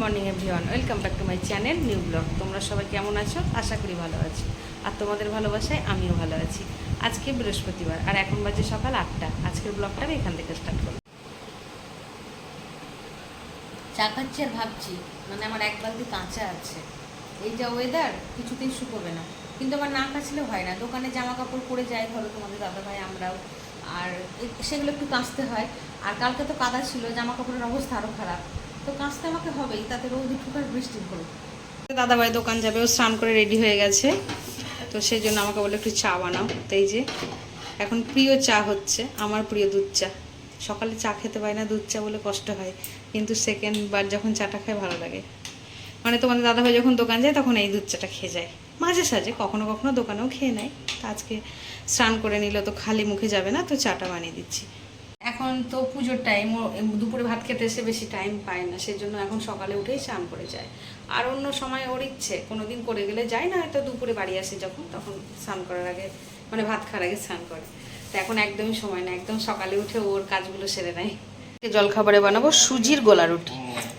Morning everyone welcome back to my channel new vlog তোমরা সবাই কেমন আছো? আশা করি ভালো আছো। আর তোমাদের ভালোবাসায় আমিও ভালো আছি। আজকে বৃহস্পতিবার, আর এখন বাজে সকাল আটটা। আজকের ব্লগটা আমি এখান থেকে স্টার্ট করব। চা খাচ্ছি আর ভাবছি মানে আমার এক বালতি কাঁচা আছে। এই যা ওয়েদার কিছুতেই শুকোবে না। কিন্তু আমার না কাচলেও হয় না। দোকানে জামা কাপড় পরে যাই ধরো তোমাদের দাদা ভাই আমরাও। আর সেগুলো একটু কাচতে হয়। আর কালকে তো কাদা ছিল জামা কাপড়ের অবস্থা আরও খারাপ। তো কাচতে আমাকে হবেই, তাতে রোদ উঠুক আর বৃষ্টি হলো দাদা ভাই দোকান যাবে, ও স্নান করে রেডি হয়ে গেছে। তো সেই জন্য আমাকে বলে একটু চা বানাও। তো এই যে, এখন প্রিয় চা হচ্ছে, আমার প্রিয় দুধ চা। সকালে চা খেতে পাই না, দুধ চা বলে কষ্ট হয়। কিন্তু সেকেন্ড বার যখন চাটা খায় ভালো লাগে। মানে তোমাদের দাদাভাই যখন দোকান যায়, তখন এই দুধ চাটা খেয়ে যায়। মাঝে সাঝে, কখনো কখনো দোকানেও খেয়ে নেয়। তা আজকে স্নান করে নিল, তো খালি মুখে যাবে না, তো চাটা বানিয়ে দিচ্ছি। এখন তো পুজোর টাইম দুপুরে ভাত খেতে এসে বেশি টাইম পায় না সেই জন্য এখন সকালে উঠেই স্নান করে যায়। আর অন্য সময় ওর ইচ্ছে কোনো দিন করে গেলে যায় না, হয়তো দুপুরে বাড়ি আসে যখন, তখন স্নান করার আগে মানে ভাত খাওয়ার আগে স্নান করে। তো এখন একদমই সময় না একদম সকালে উঠে ওর কাজগুলো সেরে নেয়। জলখাবারে বানাবো সুজির গোলা রুটি।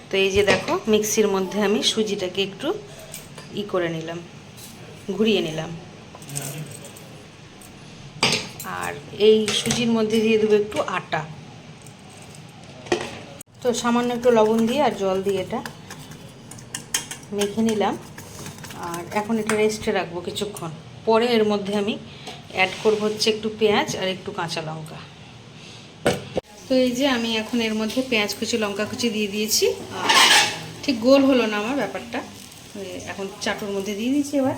তো এই যে দেখো, মিক্সির মধ্যে আমি সুজিটাকে একটু ই করে নিলাম, ঘুরিয়ে নিলাম। আর এই সুজির মধ্যে দিয়ে দেবো একটু আটা। তো সামান্য একটু লবণ দিয়ে আর জল দিয়ে এটা মেখে নিলাম। আর এখন এটা রেস্টে রাখব কিছুক্ষণ। পরে এর মধ্যে আমি অ্যাড করব হচ্ছে একটু পেঁয়াজ আর একটু কাঁচা লঙ্কা। তো এই যে আমি এখন এর মধ্যে পেঁয়াজ কুচি, লঙ্কা কুচি দিয়ে দিয়েছি। আর ঠিক গোল হলো না আমার ব্যাপারটা। এখন চাটুর মধ্যে দিয়ে দিয়েছি এবার।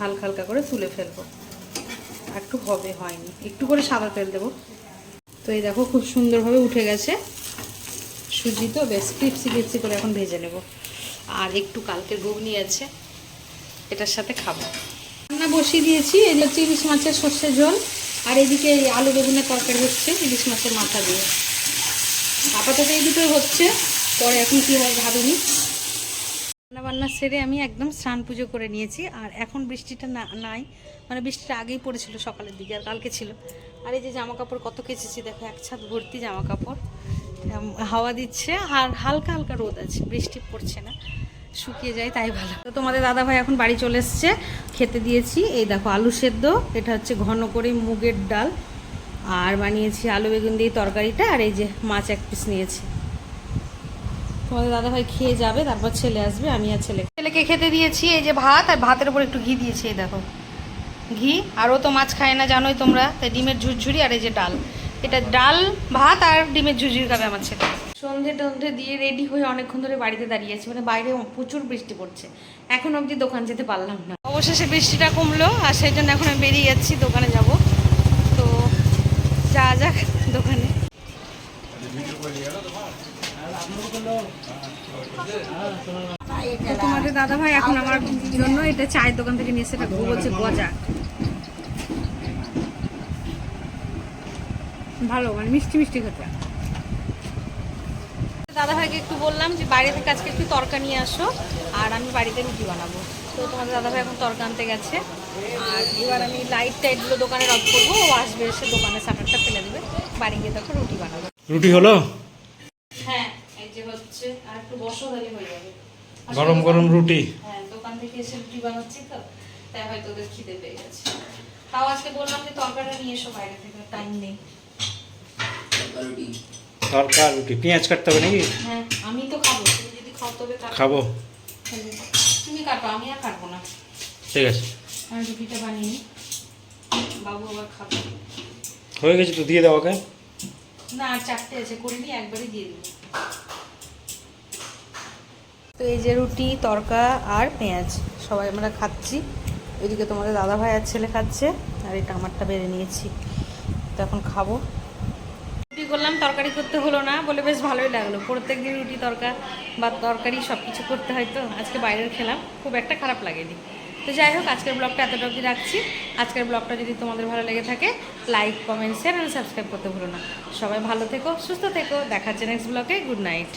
হালকা হালকা করে তুলে ফেলব। একটু হবে হয়নি। একটু করে সাদা তেল দেবো। এই দেখো খুব সুন্দরভাবে উঠে গেছে। সুজি তো বেশ ক্রিপসি ক্রিপসি করে এখন ভেজে নেব। আর একটু কালকের ঘুগনি আছে, এটার সাথে খাব। রান্না বসিয়ে দিয়েছি, এই হচ্ছে ইলিশ মাছের সর্ষে ঝোল, আর এদিকে আলু বেগুনের তরকারি হচ্ছে ইলিশ মাছের মাথা দিয়ে। আপাতত এই দুটোই হচ্ছে, পরে এখন কী হয় ভাবিনি। রান্না বান্না সেরে আমি একদম স্নান পুজো করে নিয়েছি, আর এখন বৃষ্টিটা না, নাই। মানে বৃষ্টিটা আগেই পড়েছিল সকালের দিকে, আর কালকে ছিল। আর এই যে জামা কাপড় কত কেচেছি, দেখো, এক ছাদ ভর্তি জামা কাপড় হাওয়া দিচ্ছে, আর হালকা হালকা রোদ আছে, বৃষ্টি পড়ছে না। শুকিয়ে যায়, তাই ভালো। তো তোমাদের দাদা ভাই এখন বাড়ি চলে এসছে, খেতে দিয়েছি। এই দেখো, আলু সেদ্ধ, এটা হচ্ছে ঘন করে মুগের ডাল। আর বানিয়েছি আলু বেগুন দিয়ে তরকারিটা, আর এই যে মাছ এক পিস নিয়েছি। তোমাদের দাদা ভাই খেয়ে যাবে, তারপর ছেলে আসবে, আমি আর ছেলে ছেলেকে খেতে দিয়েছি এই যে ভাত, আর ভাতের উপর একটু ঘি দিয়েছি, এই দেখো। ঘি আরও তো মাছ খায় না, জানোই তোমরা, তাই ডিমের ঝুরঝুরি আর এই যে ডাল। এটা ডাল, ভাত আর ডিমের ঝুরঝুরি খাবে আমার ছেলে। সন্ধে টন্ধে দিয়ে রেডি হয়ে অনেকক্ষণ ধরে বাড়িতে দাঁড়িয়ে আছি মানে বাইরে প্রচুর বৃষ্টি পড়ছে। এখন অবধি দোকান যেতে পারলাম না। অবশেষে বৃষ্টিটা কমলো, আর সেই জন্য এখন আমি বেরিয়ে যাচ্ছি, দোকানে যাব। তো যা যাক দোকানে। তোমাদের দাদা ভাই এখন আমার জন্য এটা চায়ের দোকান থেকে নিয়ে এসে এটা বলছে, গজা। ভালো মানে মিষ্টি মিষ্টি খেতে। দাদা ভাইকে একটু বললাম যে, বাইরে থেকে আজকে একটু তরকা নিয়ে আসো, আর আমি বাড়িতে রুটি বানাবো। তো তোমাদের দাদা ভাই এখন তরকা আনতে গেছে। আর এবার আমি লাইট টাইটগুলো দোকানে রদ করব, ও আসবে এসে দোকানে শাটারটা ফেলে দেবে। বাড়ি গিয়ে তখন রুটি বানাবো। রুটি হলো? যে হচ্ছে আর একটু বসো হলে হয়ে যাবে। গরম গরম রুটি। হ্যাঁ দোকান থেকে এসে রুটি বানাচ্ছি তো তাই হয়তো ওদের খিদে পেয়ে গেছে। তাও আজকে বললাম যে তরকারিটা নিয়ে এসো বাইরে থেকে টাইম নেই। তরকা রুটি? পেঁয়াজ কাটতে হবে নাকি? হ্যাঁ আমি তো খাব তুমি যদি খাও তবে। খাব। তুমি কাটো আমি আর কাটবো না। ঠিক আছে। আমি রুটিটা বানিয়ে নিই। বাবু আবার খাবে। হয়ে গেছে তো দিয়ে দাও ওকে। না আর চারটে আছে করিনি একবারই দিয়ে দিবি তো এই যে রুটি, তরকা আর পেঁয়াজ সবাই আমরা খাচ্ছি। এদিকে তোমাদের দাদা ভাই আর ছেলে খাচ্ছে, আর এটা আমারটা বেড়ে নিয়েছি। তো এখন খাব। রুটি করলাম, তরকারি করতে হলো না, বলে বেশ ভালোই লাগল। প্রত্যেক দিন রুটি, তরকা বা তরকারি সব কিছু করতে হয় তো, আজকে বাইরের খেলাম, খুব একটা খারাপ লাগেনি। তো যাই হোক, আজকের ব্লগটা এতটা অবধি রাখছি। আজকের ব্লগটা যদি তোমাদের ভালো লেগে থাকে, লাইক, কমেন্ট শেয়ার আর সাবস্ক্রাইব করতে ভুলো না। সবাই ভালো থেকো, সুস্থ থেকো দেখাচ্ছে নেক্সট ব্লগে গুড নাইট